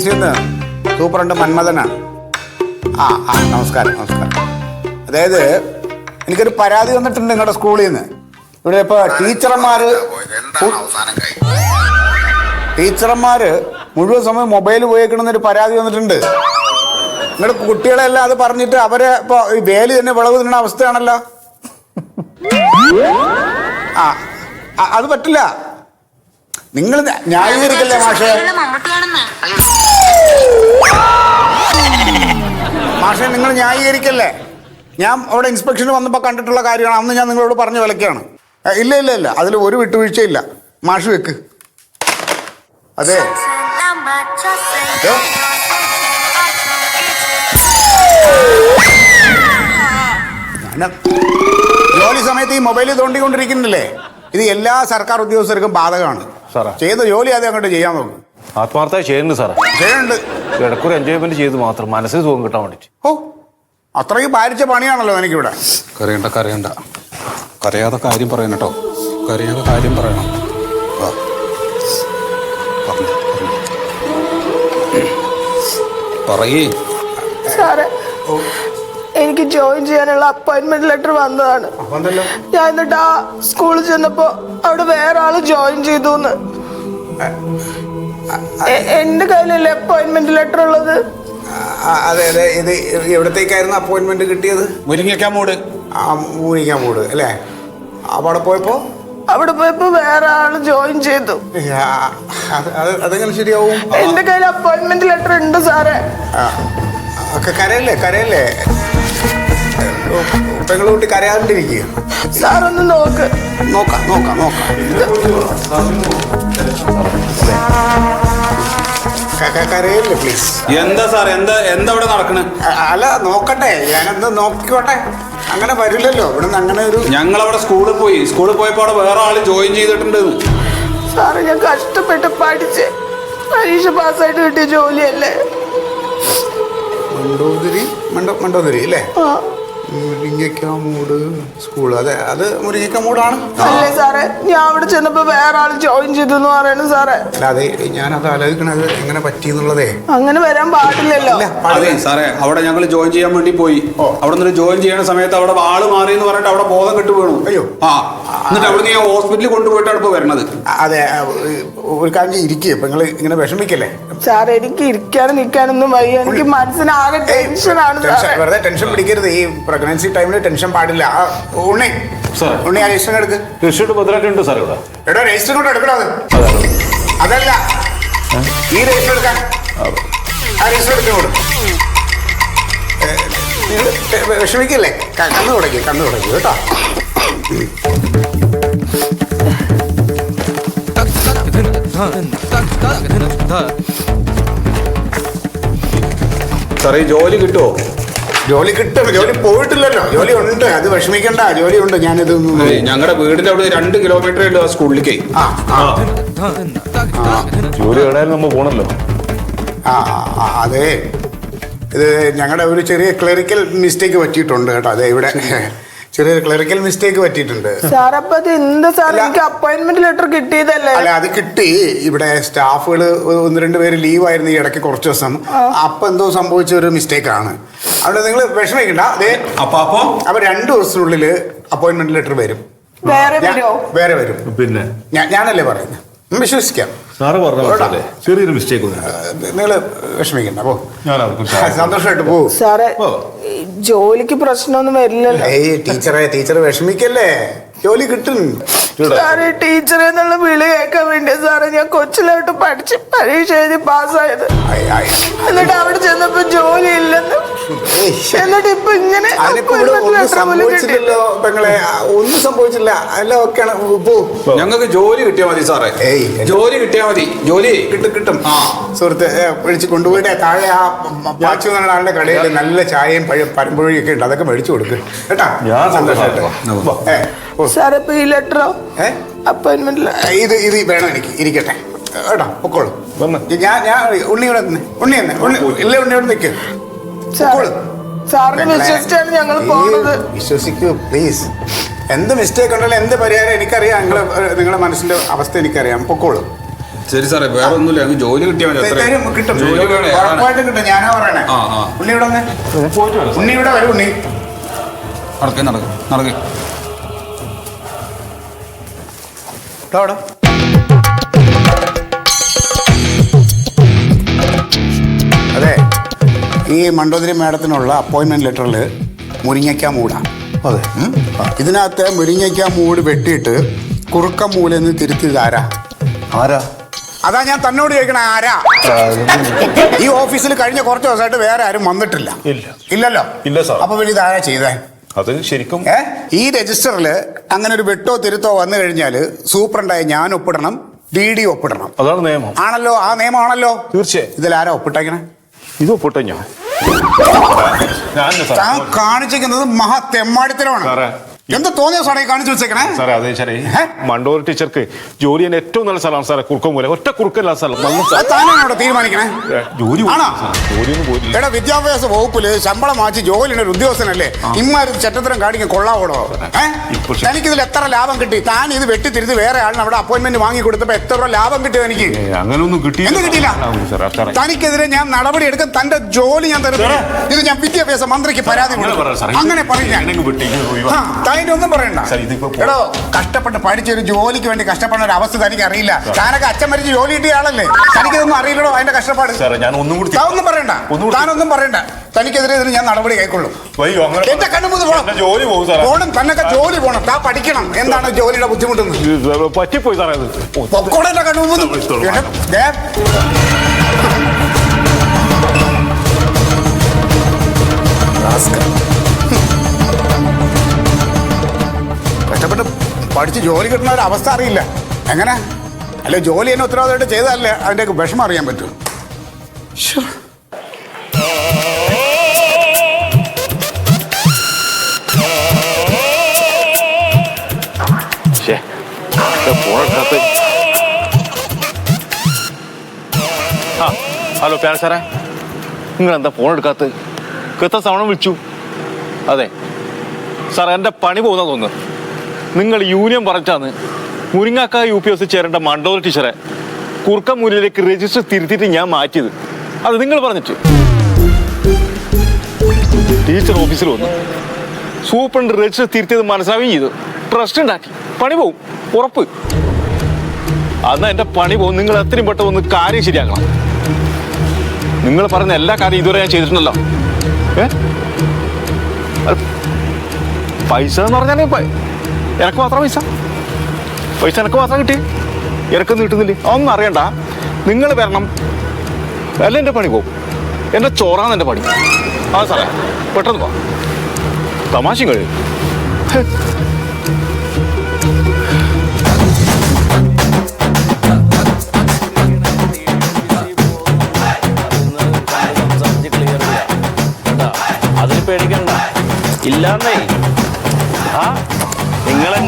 Superintendent മന്മഥനാണ് ആ ആ നമസ്കാരം നമസ്കാരം. അതായത് എനിക്കൊരു പരാതി വന്നിട്ടുണ്ട് നിങ്ങളുടെ സ്കൂളിൽ നിന്ന്. ഇവിടെ ഇപ്പൊ ടീച്ചർമാര് ടീച്ചർമാര് മുഴുവൻ സമയം മൊബൈൽ ഉപയോഗിക്കണമെന്നൊരു പരാതി വന്നിട്ടുണ്ട്. നിങ്ങളുടെ കുട്ടികളെല്ലാം അത് പറഞ്ഞിട്ട് അവരെ ഇപ്പൊ ഈ വേലി തന്നെ വിളവ് തിന്നുന്ന അവസ്ഥയാണല്ലോ. ആ, അത് പറ്റില്ല. നിങ്ങൾ ന്യായീകരിക്കല്ലേ മാഷേ? മാഷേ നിങ്ങൾ ന്യായീകരിക്കല്ലേ? ഞാൻ അവിടെ ഇൻസ്പെക്ഷൻ വന്നപ്പോൾ കണ്ടിട്ടുള്ള കാര്യമാണ്. അന്ന് ഞാൻ നിങ്ങളോട് പറഞ്ഞു വിലക്കാണ്. ഇല്ല ഇല്ല ഇല്ല. അതിൽ ഒരു വിട്ടുവീഴ്ചയില്ല മാഷ് വെക്ക്. അതെ? ജോലി സമയത്ത് ഈ മൊബൈൽ തോണ്ടിക്കൊണ്ടിരിക്കുന്നില്ലേ ഇത് എല്ലാ സർക്കാർ ഉദ്യോഗസ്ഥർക്കും ബാധകമാണ്. സാറേ. ചെയ്ത ജോലി ആദ്യം അങ്ങോട്ട് ചെയ്യാൻ നോക്കും. ആത്മാർത്ഥമായി ചെയ്യുന്നുണ്ട് സാറേ. ചെയ്യുന്നുണ്ട് ഇടക്കൊരു എൻജോയ്മെന്റ് ചെയ്ത് മാത്രം മനസ്സിന് സുഖം കിട്ടാൻ വേണ്ടിട്ട്. ഓ അത്രയും പാലിച്ച പണിയാണല്ലോ എനിക്കിവിടെ. കരയണ്ട കരയണ്ട. കരയാതെ കാര്യം പറയണം കേട്ടോ. കരയാതെ കാര്യം പറയണം. പറയേ. സാറേ. എനിക്ക് ജോയിൻ ചെയ്യാനുള്ള അപ്പോയിന്റ്മെന്റ് ലെറ്റർ വന്നതാണ്. ഞാൻ എന്നിട്ട് ആ സ്കൂളിൽ ചെന്നപ്പോ അവിടെ വേറെ ആൾ ജോയിൻ ചെയ്തു എന്റെ കയ്യിലല്ലേ അപ്പോയിന്റ്മെന്റ് ലെറ്റർ ഉള്ളത്? അതെ അതെ ഇത് എവിടത്തേക്കായിരുന്നു അപ്പോയിന്റ്മെന്റ് കിട്ടിയത്? മുരിങ്ങിക്കാൻ മൂട്. ആ മുരിങ്ങാൻ മൂട് അല്ലേ? അവിടെ പോയപ്പോ? അവിടെ പോയപ്പോ വേറെ ആൾ ജോയിൻ ചെയ്തു. അതെങ്ങനെ ശരിയാവും? എന്റെ കയ്യിൽ അപ്പോയിന്റ്മെന്റ് ലെറ്റർ ഉണ്ട് സാറേ. കരയല്ലേ കരയല്ലേ? പെങ്ങളുകുട്ടി കരയാണ്ടിരിക്കുക സാറൊന്ന് നോക്ക്. നോക്കാം നോക്കാം നോക്കാം. കരയല്ലേ പ്ലീസ് എന്താ സാർ എന്താ എന്താ ഇവിടെ നടക്കണ? അല്ല നോക്കട്ടെ. ഞാനൊന്ന് നോക്കിക്കോട്ടെ? അങ്ങനെ വരില്ലല്ലോ. ഇവിടുന്ന് അങ്ങനെ ഒരു ഞങ്ങൾ അവിടെ സ്കൂളിൽ പോയി. സ്കൂളിൽ പോയപ്പോ അവിടെ വേറെ ആൾ ജോയിൻ ചെയ്തിട്ടുണ്ട് സാറ് ഞാൻ കഷ്ടപ്പെട്ട് പഠിച്ച് പരീക്ഷ പാസ്സായിട്ട് കിട്ടിയ ജോലിയല്ലേ? മണ്ടോതിരി? മണ്ടോ മണ്ടോതിരി അല്ലേ? മുരിങ്ങക്കാമൂട് സ്കൂൾ അതെ അത് മുരിങ്ങക്കാമൂടാണ് അല്ലേ സാറേ? ഞാൻ അവിടെ ചെന്നപ്പോ വേറെ ആൾ ജോയിൻ ചെയ്തു എന്ന് പറയണു സാറേ. ഞാൻ അത് ആലോചിക്കണത് എങ്ങനെ പറ്റിയെന്നുള്ളതേ. അങ്ങനെ വരാൻ പാടില്ലല്ലോ. അല്ല അതെ സാറേ അവിടെ ഞങ്ങൾ ജോയിൻ ചെയ്യാൻ വേണ്ടി പോയി. ഓ. അവിടെ നിന്ന് ജോയിൻ ചെയ്യുന്ന സമയത്ത് അവിടെ ആൾ മാറി എന്ന് പറഞ്ഞിട്ട് അവിടെ ബോധം കെട്ട് വീണു. അയ്യോ. ആ എന്നിട്ട് അവിടെ ഞാൻ ഹോസ്പിറ്റലിൽ കൊണ്ടുപോയിട്ടാണ് ഇപ്പൊ വരണത്. അതെ ഒരു കാര്യം ഇരിക്കുക ഇപ്പൊ നിങ്ങൾ ഇങ്ങനെ വിഷമിക്കല്ലേ? സാറേ എനിക്ക് ഇരിക്കാനും നിൽക്കാനൊന്നും വയ്യ. എനിക്ക് മനസ്സിനാകെ ടെൻഷനാണ് ടെൻഷൻ ആണ് വെറുതെ ടെൻഷൻ പിടിക്കരുത്. ഈ പ്രഗ്നൻസി ടൈമിൽ ടെൻഷൻ പാടില്ല. ആ, ഉണ്ണി. സാർ. ഉണ്ണി ആ രജിസ്റ്റർ എടുക്ക്. രജിസ്റ്റർ ഭദ്രമായിട്ടുണ്ട് സാർ ഇവിടെ. എടോ രജിസ്റ്റർ കൂടെ എടുക്കണോ അത്? അതല്ല. ഈ രജിസ്റ്റർ എടുക്കാൻ. ആ രജിസ്റ്റർ എടുക്കോട് വിഷമിക്കല്ലേ? കണ്ണു കണ്ണ് തുടക്കി കണ്ണ് തുടക്കി കേട്ടോ? സാറേ ജോലി കിട്ടുമോ ജോലി കിട്ടും. ജോലി പോയിട്ടില്ലല്ലോ. ജോലി ഉണ്ട്. അത് വിഷമിക്കണ്ട. ജോലി ഉണ്ട്. ഞാനിത് ഞങ്ങളുടെ വീടിന്റെ അവിടെ രണ്ട് കിലോമീറ്റർ ഉണ്ട് ആ സ്കൂളിലേക്ക്. ജോലി കേടായാലും നമ്മൾ പോണല്ലോ. ആ ആ, അതെ. ഇത് ഞങ്ങളുടെ ഒരു ചെറിയ ക്ലറിക്കൽ മിസ്റ്റേക്ക് പറ്റിയിട്ടുണ്ട് കേട്ടോ. അതെ ഇവിടെ ചെറിയൊരു ക്ലറിക്കൽ മിസ്റ്റേക്ക് പറ്റിയിട്ടുണ്ട്. സാർ അപ്പൊ അത് എന്ത് സാർ എനിക്ക് അപ്പോയിന്റ്മെന്റ് ലെറ്റർ കിട്ടിയതല്ലേ? അല്ല അത് കിട്ടി. ഇവിടെ സ്റ്റാഫുകൾ ഒന്ന് രണ്ട് പേര് ലീവായിരുന്നു ഈ ഇടയ്ക്ക് കുറച്ച് ദിവസം. അപ്പൊ എന്തോ സംഭവിച്ച ഒരു മിസ്റ്റേക്കാണ് അവിടെ നിങ്ങൾ വിഷമിക്കണ്ട. അതെ അപ്പൊ അപ്പൊ? അപ്പൊ രണ്ട് ദിവസത്തിനുള്ളിൽ അപ്പോയിന്റ്മെന്റ് ലെറ്റർ വരും. വേറെ വരുമോ വേറെ വരും. പിന്നെ? ഞാനല്ലേ പറയുന്നത് വിശ്വസിക്കാം. സാറ് പറഞ്ഞ ചെറിയൊരു മിസ്റ്റേക്ക് നിങ്ങൾ വിഷമിക്കണ്ട പോ. ഞാനത് കുറ്റം. സന്തോഷമായിട്ട് പോ. സാറേ ജോലിക്ക് പ്രശ്നമൊന്നും വരില്ലല്ലോ. ഏയ് ടീച്ചറെ ടീച്ചർ വിഷമിക്കല്ലേ? ജോലി കിട്ടും. സാറേ ടീച്ചർ എന്നുള്ള വിളി കേൾക്കാൻ വേണ്ടി സാറേ ഞാൻ കൊച്ചിലോട്ട് പഠിച്ച് പരീക്ഷ എഴുതി പാസ്സായത്. എന്നിട്ട് അവിടെ ചെന്നപ്പോ ജോലി ഇല്ലെന്ന്. എന്നിട്ട് ഇപ്പൊ ഇങ്ങനെ. സംഭവിച്ചില്ലല്ലോ പെങ്ങളെ. ഒന്നും സംഭവിച്ചില്ല അല്ല ഒക്കെയാണ് പോ. ഞങ്ങൾക്ക് ജോലി കിട്ടിയാൽ മതി സാറേ. ജോലി കിട്ടിയാൽ മതി. ജോലി കിട്ടും കിട്ടും. ആ. സുഹൃത്ത് വിളിച്ച് കൊണ്ടുപോയിട്ട് താഴെ ആ പാച്ചു എന്ന ആളുടെ കടയിൽ നല്ല ചായയും പരമ്പുഴയും പരമ്പൊഴിയും ഒക്കെ ഉണ്ട്. അതൊക്കെ മേടിച്ചു കൊടുക്ക്. കേട്ടാ? സന്തോഷമായിട്ട്. സാറേ ഇപ്പൊ ഈ ലെറ്ററോ? അപ്പോയിന്റ്മെന്റ് ഇത് ഇത് വേണം എനിക്ക്. ഇരിക്കട്ടെ. കേട്ടോ പൊക്കോളൂ. ഞാൻ ഞാൻ ഉണ്ണി ഇവിടെ ഉണ്ണി തന്നെ ഉണ്ണി ഇല്ല ഉണ്ണി ഇവിടെ നിൽക്ക് പൊക്കോളൂ സാറിന് വിശ്വസിച്ചാണ് ഞങ്ങൾ പോണത്. വിശ്വസിക്കൂ പ്ലീസ് എന്ത് മിസ്റ്റേക്ക് ഉണ്ടല്ലോ എന്ത് പരിഹാരം എനിക്കറിയാം. നിങ്ങളെ നിങ്ങളുടെ മനസ്സിന്റെ അവസ്ഥ എനിക്കറിയാം. പൊക്കോളൂ ശരി സാറേ വേറെ ഒന്നുമില്ല ഞങ്ങൾക്ക് ജോലി കിട്ടിയാൽ മതി കിട്ടും. ജോലി ഉറപ്പായിട്ടും കിട്ടും. ഞാനാ പറയണേ. ഉണ്ണി ഇവിടെ ഉണ്ണി ഇവിടെ വരും ഉണ്ണി. നടക്കേ നടക്ക് നടക്കേ. ഈ മണ്ടോദരി മാഡത്തിനുള്ള അപ്പോയിൻമെന്റ് ലെറ്ററിൽ മുരിങ്ങയ്ക്ക മൂടാ. അതെ? ഇതിനകത്ത് മുരിങ്ങയ്ക്ക മൂട് വെട്ടിയിട്ട് കുറുക്ക മൂലെന്ന് തിരുത്തിയത് ആരാ? ആരാ? അതാ ഞാൻ തന്നോട് ചോദിക്കണ ആരാ? ഈ ഓഫീസിൽ കഴിഞ്ഞ കുറച്ച് ദിവസമായിട്ട് വേറെ ആരും വന്നിട്ടില്ല. ഇല്ല. ഇല്ലല്ലോ? ഇല്ല, സാർ. അപ്പൊ പിന്നെ ഇതാരാ ചെയ്തേ? അത് ശരിക്കും ഈ രജിസ്റ്ററിൽ അങ്ങനെ ഒരു വെട്ടോ തിരുത്തോ വന്നു കഴിഞ്ഞാൽ സൂപ്രണ്ടായി ഞാൻ ഒപ്പിടണം ഡി ഡി ഒപ്പിടണം. അതാണ് നിയമം. ആണല്ലോ? ആ നിയമമാണല്ലോ? തീർച്ചയായും. ഇതിൽ ആരാ ഒപ്പിട്ടേക്കണേ? ഇത് ഒപ്പിട്ടോ ഞാൻ ഞാൻ കാണിച്ചിരിക്കുന്നത് മഹാ തെമ്മാടിത്തരമാണ് സാറേ. എന്ത് തോന്നിയ സാറേ കാണിച്ചു വെച്ചേക്കണേ? സാറേ അതെ സാറേ. മണ്ടൂർ ടീച്ചർക്ക് ജോലി തന്നെ ഏറ്റവും നല്ല സ്ഥലമാണ് സാറേ കുറുക്കം പോലെ. ഒറ്റ കുറുക്കല്ല സ്ഥലം നല്ല. താനാണ് തീരുമാനിക്കണേ? ഏ, ജോലി പോയി. ആണോ? സാറേ, ജോലിയൊന്നും പോയില്ല എടാ വിദ്യാഭ്യാസ വകുപ്പിൽ ശമ്പളം മാറ്റി ജോലിയുടെ ഒരു ഉദ്യോഗസ്ഥനല്ലേ? ഇമ്മാര് ചട്ടത്തരം കാണിക്കാൻ കൊള്ളാവോടോ? എനിക്കിതിൽ എത്ര ലാഭം കിട്ടി? താൻ ഇത് വെട്ടിത്തിരുത്തി വേറെ ആളിന് അവിടെ അപ്പോയിന്റ്മെന്റ് വാങ്ങി കൊടുത്തപ്പോ എത്ര ലാഭം കിട്ടി എനിക്ക്? അങ്ങനൊന്നും അങ്ങനെയൊന്നും കിട്ടി എന്ത് കിട്ടിയില്ല? തനിക്കെതിരെ ഞാൻ നടപടി എടുക്കും തന്റെ ജോലി ഞാൻ തരുന്നു ഇത് ഞാൻ വിദ്യാഭ്യാസ മന്ത്രിക്ക് പരാതി അങ്ങനെ പറയുക പറയാം തനിന്റെ ഒന്നും പറയണ്ട. സാർ, ഇതിപ്പോ പോ- എടോ കഷ്ടപ്പെട്ട് പഠിച്ച ഒരു ജോലിക്ക് വേണ്ടി കഷ്ടപ്പെടുന്ന ഒരു അവസ്ഥ തനിക്ക് അറിയില്ല താനൊക്കെ അച്ഛൻ മരിച്ച് ജോലി കിട്ടിയ ആളല്ലേ? തനിക്കിതൊന്നും അറിയില്ലടോ അതിന്റെ കഷ്ടപ്പാട്. സാറേ ഞാൻ ഒന്നും കൂടി താനൊന്നും പറയണ്ട. താനൊന്നും പറയണ്ട. തനിക്കെതിരെ ഇതിന് ഞാൻ നടപടി കൈക്കൊള്ളും. അയ്യോ അങ്ങനെ എന്റെ കണ്ണുമുന്ന് പോണം. എന്റെ ജോലി പോകും സാറേ. പോണം തന്നൊക്കെ ജോലി പോണം. താ പഠിക്കണം. എന്താണ് ജോലിയുടെ ബുദ്ധിമുട്ടെന്ന്? ഇത് പറ്റിപ്പോയി സാറേ അത്. ഓ, പൊക്കോടെ എന്റെ കണ്ണുമുന്ന് ദേ. റാസ്കൽ. പഠിച്ച് ജോലി കിട്ടുന്ന ഒരു അവസ്ഥ അറിയില്ല. എങ്ങനെ? അല്ലെ ജോലി തന്നെ ഉത്തരവാദിത്തമായിട്ട് ചെയ്തതല്ലേ? അതിന്റെ വിഷമം അറിയാൻ പറ്റൂ. ഹലോ പ്യാർ സാറേ നിങ്ങൾ എന്താ ഫോൺ എടുക്കാത്ത കൃത്യ സമയം വിളിച്ചു. അതെ സാർ എന്റെ പണി പോകുന്ന തോന്നുന്നു. നിങ്ങൾ യൂണിയൻ പറഞ്ഞാന്ന് മുരിങ്ങാക്ക യു പി എസ് ചേരേണ്ട മണ്ടോർ ടീച്ചറെ കുർക്കമൂലിലേക്ക് രജിസ്റ്റർ തിരുത്തിയിട്ട് ഞാൻ മാറ്റിയത്. അത് നിങ്ങൾ പറഞ്ഞിട്ട്. ടീച്ചർ ഓഫീസിൽ വന്നു. സൂപ്രണ്ട് രജിസ്റ്റർ തിരുത്തിയത് മനസ്സിലാവുകയും ചെയ്തു. ട്രസ്റ്റ് ഉണ്ടാക്കി. പണി പോവും. ഉറപ്പ്. അന്ന് എന്റെ പണി പോകും നിങ്ങൾ എത്രയും പെട്ടെന്ന് ഒന്ന് കാര്യം ശരിയാക്കണം. നിങ്ങൾ പറഞ്ഞ എല്ലാ കാര്യം ഇതുവരെ ഞാൻ ചെയ്തിട്ടുണ്ടല്ലോ. ഏ? പൈസ എന്ന് പറഞ്ഞാൽ ഇപ്പൊ എനക്ക് മാത്രം പൈസ? പൈസ എനക്ക് മാത്രം കിട്ടി? എനക്കൊന്നും കിട്ടുന്നില്ല? അതൊന്നും അറിയണ്ട. നിങ്ങൾ വരണം. അല്ല എന്റെ പണി പോകും എന്റെ ചോറാണ് എന്റെ പണി. ആ സാറേ. പെട്ടെന്ന് പോ തമാശയും കഴിയും ഇല്ലാന്നേ.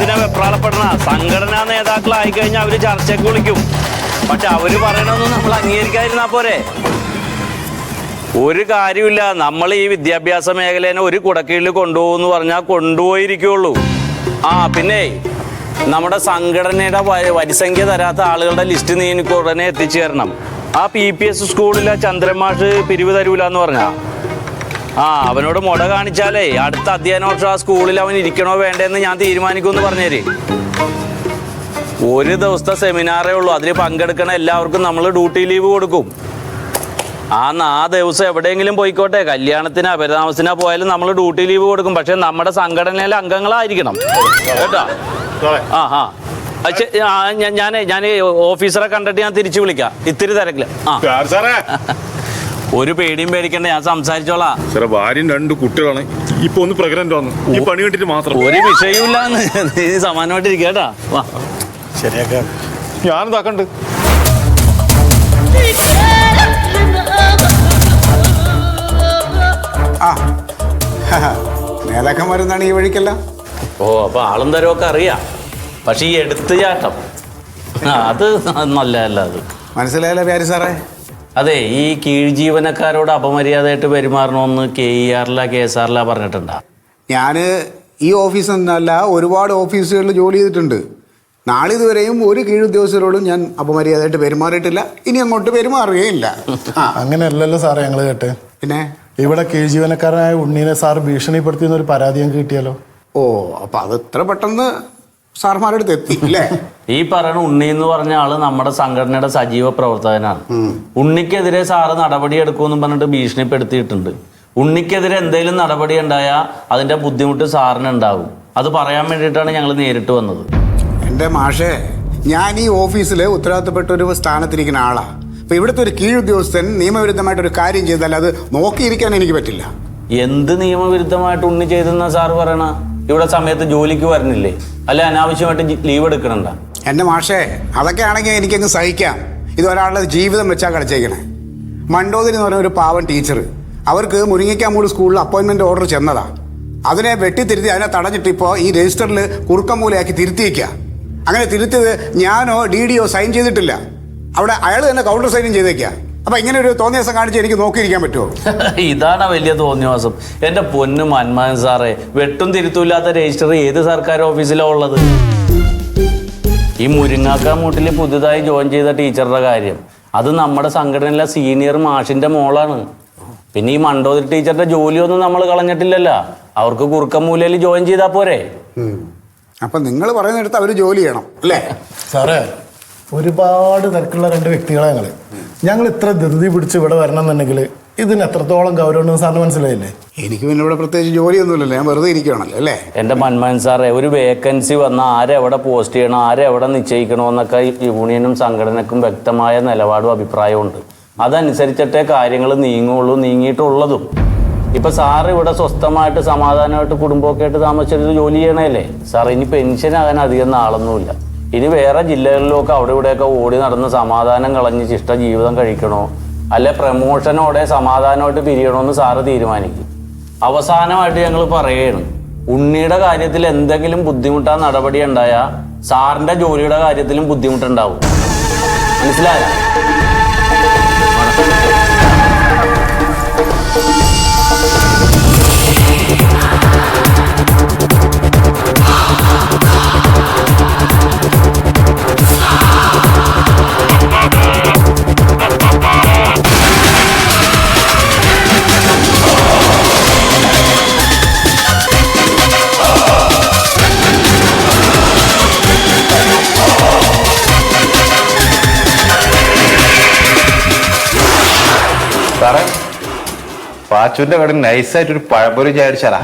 എന്തിനാ വെപ്രാളപ്പെടണ സംഘടനാ നേതാക്കളായി കഴിഞ്ഞാൽ അവർ ചർച്ചയ്ക്ക് വിളിക്കും. പക്ഷെ അവർ പറയണമെന്ന് നമ്മൾ അംഗീകരിക്കാതിരുന്നാ പോരെ? ഒരു കാര്യമില്ല. നമ്മൾ ഈ വിദ്യാഭ്യാസ മേഖലേനെ ഒരു കുടക്കീഴിൽ കൊണ്ടുപോകുന്നു പറഞ്ഞാൽ കൊണ്ടുപോയിരിക്കുള്ളൂ. ആ പിന്നെ നമ്മുടെ സംഘടനയുടെ വരിസംഖ്യ തരാത്ത ആളുകളുടെ ലിസ്റ്റ് നീ എനിക്ക് ഉടനെ എത്തിച്ചേരണം. ആ പി പി എസ് സ്കൂളിലെ ചന്ദ്രമാഷ് പിരിവ് തരൂല എന്ന് പറഞ്ഞാ. ആ അവനോട് മുട കാണിച്ചാലേ അടുത്ത അധ്യയന വർഷം ആ സ്കൂളിൽ അവൻ ഇരിക്കണോ വേണ്ടെന്ന് ഞാൻ തീരുമാനിക്കുമെന്ന് പറഞ്ഞേര്. ഒരു ദിവസത്തെ സെമിനാറേ ഉള്ളൂ. അതിൽ പങ്കെടുക്കണ എല്ലാവർക്കും നമ്മൾ ഡ്യൂട്ടി ലീവ് കൊടുക്കും. ആ നാ ദിവസം എവിടെയെങ്കിലും പോയിക്കോട്ടെ. കല്യാണത്തിന് അപരതാമസത്തിനാ പോയാലും നമ്മൾ ഡ്യൂട്ടി ലീവ് കൊടുക്കും. പക്ഷെ നമ്മുടെ സംഘടനയിലെ അംഗങ്ങളായിരിക്കണം. കേട്ടോ? ആ ആ. ഞാൻ ഞാൻ ഓഫീസറെ കണ്ടിട്ട് ഞാൻ തിരിച്ചു വിളിക്കാം. ഇത്തിരി തിരക്കില്ല ആ. സാറേ. ഒരു പേടിയും പേടിക്കണ്ട ഞാൻ സംസാരിച്ചോളാം. സാറേ ഭാര്യയും രണ്ട് കുട്ടികളാണ്. ഇപ്പൊ ഒന്ന് പ്രഗ്നന്റ് വന്നു ഈ പണി കണ്ടിട്ട് മാത്രം. ഒരു വിഷയമില്ല നീ സമാനമായിട്ടിരിക്കുക കേട്ടാ. വാ. ശരിയാക്കാം. ഞാനിതാക്കണ്ട് ആ നേതാക്കന്മാരെന്താണ് ഈ വഴിക്കല്ല? ഓ അപ്പൊ ആളും തരമൊക്കെ അറിയാം. പക്ഷെ ഈ എടുത്തു ചാട്ടം ആ അത് നല്ലതല്ല അത്. മനസ്സിലായല്ലോ പ്യാരി സാറേ. അതെ ഈ കീഴ് ജീവനക്കാരോട് അപമര്യാദയായിട്ട് പെരുമാറണമെന്ന് കെ ഇ ആറില കെ എസ് ആറില പറഞ്ഞിട്ടുണ്ടാ? ഞാൻ ഈ ഓഫീസ് എന്നല്ല ഒരുപാട് ഓഫീസുകളിൽ ജോലി ചെയ്തിട്ടുണ്ട്. നാളിതുവരെയും ഒരു കീഴുദ്യോഗസ്ഥരോടും ഞാൻ അപമര്യാദയായിട്ട് പെരുമാറിയിട്ടില്ല. ഇനി അങ്ങോട്ട് പെരുമാറുകയില്ല. അങ്ങനെയല്ലല്ലോ സാറേ ഞങ്ങൾ കേട്ട്. പിന്നെ? ഇവിടെ കീഴ് ജീവനക്കാരനായ ഉണ്ണീനെ സാർ ഭീഷണിപ്പെടുത്തിയെന്നൊരു പരാതി ഞങ്ങൾക്ക് കിട്ടിയല്ലോ. ഓ അപ്പൊ അത് ഇത്ര പെട്ടെന്ന് സാർമാരുടെ അടുത്ത് എത്തി അല്ലേ ഈ പറയുന്ന ഉണ്ണി എന്ന് പറഞ്ഞ ആൾ നമ്മുടെ സംഘടനയുടെ സജീവ പ്രവർത്തകനാണ്. ഉണ്ണിക്കെതിരെ സാറ് നടപടി എടുക്കുമെന്ന് പറഞ്ഞിട്ട് ഭീഷണിപ്പെടുത്തിയിട്ടുണ്ട്. ഉണ്ണിക്കെതിരെ എന്തെങ്കിലും നടപടി ഉണ്ടായാൽ അതിന്റെ ബുദ്ധിമുട്ട് സാറിന് ഉണ്ടാവും അത് പറയാൻ വേണ്ടിയിട്ടാണ് ഞങ്ങൾ നേരിട്ട് വന്നത്. എന്റെ മാഷേ ഞാൻ ഈ ഓഫീസിൽ ഉത്തരവാദിത്തപ്പെട്ട ഒരു സ്ഥാനത്തിരിക്കുന്ന ആളാ. അപ്പൊ ഇവിടുത്തെ ഒരു കീഴുദ്യോഗസ്ഥൻ നിയമവിരുദ്ധമായിട്ട് ഒരു കാര്യം ചെയ്താൽ അത് നോക്കിയിരിക്കാൻ എനിക്ക് പറ്റില്ല. എന്ത് നിയമവിരുദ്ധമായിട്ട് ഉണ്ണി ചെയ്തെന്നാ സാർ പറയണ? ഇവിടെ സമയത്ത് ജോലിക്ക് വരുന്നില്ലേ അല്ല അനാവശ്യമായിട്ട് ലീവ് എടുക്കണണ്ട? എന്റെ മാഷേ അതൊക്കെ ആണെങ്കിൽ എനിക്കങ്ങ് സഹിക്കാം. ഇത് ഒരാളുടെ ജീവിതം വെച്ചാ കളിച്ചേക്കണേ. മണ്ടോതിരി എന്ന് പറഞ്ഞ ഒരു പാവൻ ടീച്ചർ അവർക്ക് മുരിങ്ങിക്കാമൂട് സ്കൂളിൽ അപ്പോയിൻമെന്റ് ഓർഡർ ചെന്നതാ. അതിനെ വെട്ടിത്തിരുത്തി അതിനെ തടഞ്ഞിട്ട് ഇപ്പോൾ ഈ രജിസ്റ്ററിൽ കുറുക്കമൂലയാക്കി തിരുത്തിയേക്കുക അങ്ങനെ തിരുത്തിയത് ഞാനോ ഡി ഡിയോ സൈൻ ചെയ്തിട്ടില്ല. അവിടെ അയാൾ തന്നെ കൗണ്ടർ സൈനും ചെയ്തേക്കുക അപ്പൊ ഇങ്ങനെ ഒരു തോന്നിയാസം കാണിച്ച് എനിക്ക് നോക്കിയിരിക്കാൻ പറ്റുമോ? ഇതാണ് വലിയ തോന്നിയാസം എന്റെ പൊന്നും മന്മാൻ സാറേ വെട്ടും തിരുത്തൂല്ലാത്ത രജിസ്റ്റർ ഏത് സർക്കാർ ഓഫീസിലാ ഉള്ളത്? ഈ മുരിങ്ങാക്കാമൂട്ടിൽ പുതുതായി ജോയിൻ ചെയ്ത ടീച്ചറുടെ കാര്യം. അത് നമ്മുടെ സംഘടനയിലെ സീനിയർ മാഷിന്റെ മോളാണ്. പിന്നെ ഈ മണ്ടോതിരി ടീച്ചറുടെ ജോലിയൊന്നും നമ്മൾ കളഞ്ഞിട്ടില്ലല്ലോ. അവർക്ക് കുറുക്കമൂലയിൽ ജോയിൻ ചെയ്താൽ പോരെ. അപ്പൊ നിങ്ങൾ പറയുന്നിടത്ത് അവർ ജോലി ചെയ്യണം അല്ലേ? സാറേ ഒരുപാട് തിരക്കുള്ള രണ്ട് വ്യക്തികളെ ഞങ്ങൾ ഞങ്ങൾ ഇത്ര ധൃതി പിടിച്ച് ഇവിടെ വരണം എന്നുണ്ടെങ്കിൽ ഇതിന് എത്രത്തോളം ഗൗരവമുണ്ടെന്ന് സാറിന് മനസ്സിലായില്ലേ? എനിക്ക് പിന്നെ ഇവിടെ പ്രത്യേകിച്ച് ജോലിയൊന്നുമില്ലല്ലോ. ഞാൻ വെറുതെ ഇരിക്കുകയാണല്ലോ അല്ലേ? എന്റെ മന്മാൻ സാറേ ഒരു വേക്കൻസി വന്നാൽ ആരെവിടെ പോസ്റ്റ് ചെയ്യണം ആരെവിടെ നിശ്ചയിക്കണമെന്നൊക്കെ യൂണിയനും സംഘടനക്കും വ്യക്തമായ നിലപാടും അഭിപ്രായമുണ്ട് അതനുസരിച്ചിട്ടേ കാര്യങ്ങൾ നീങ്ങുള്ളൂ നീങ്ങിയിട്ടുള്ളതും. ഇപ്പൊ സാർ ഇവിടെ സ്വസ്ഥമായിട്ട് സമാധാനമായിട്ട് കുടുംബമൊക്കെ ആയിട്ട് താമസിച്ചിട്ട് ജോലി ചെയ്യണല്ലേ സാർ ഇനി പെൻഷൻ ആകാൻ അധികം നാളൊന്നുമില്ല. ഇനി വേറെ ജില്ലകളിലൊക്കെ അവിടെ ഇവിടെയൊക്കെ ഓടി നടന്ന് സമാധാനം കളഞ്ഞ് ചിഷ്ട ജീവിതം കഴിക്കണോ? അല്ലെ പ്രമോഷനോടെ സമാധാനമായിട്ട് പിരിയണമെന്ന് സാറ് തീരുമാനിക്കും. അവസാനമായിട്ട് ഞങ്ങൾ പറയുകയാണ് ഉണ്ണിയുടെ കാര്യത്തിൽ എന്തെങ്കിലും ബുദ്ധിമുട്ടാ നടപടി ഉണ്ടായാൽ സാറിന്റെ ജോലിയുടെ കാര്യത്തിലും ബുദ്ധിമുട്ടുണ്ടാവും. മനസ്സിലായോ? പാച്ചുവിന്റെ കടയിൽ നൈസായിട്ട് ഒരു പഴംപൊരി ചാടിച്ചാലാ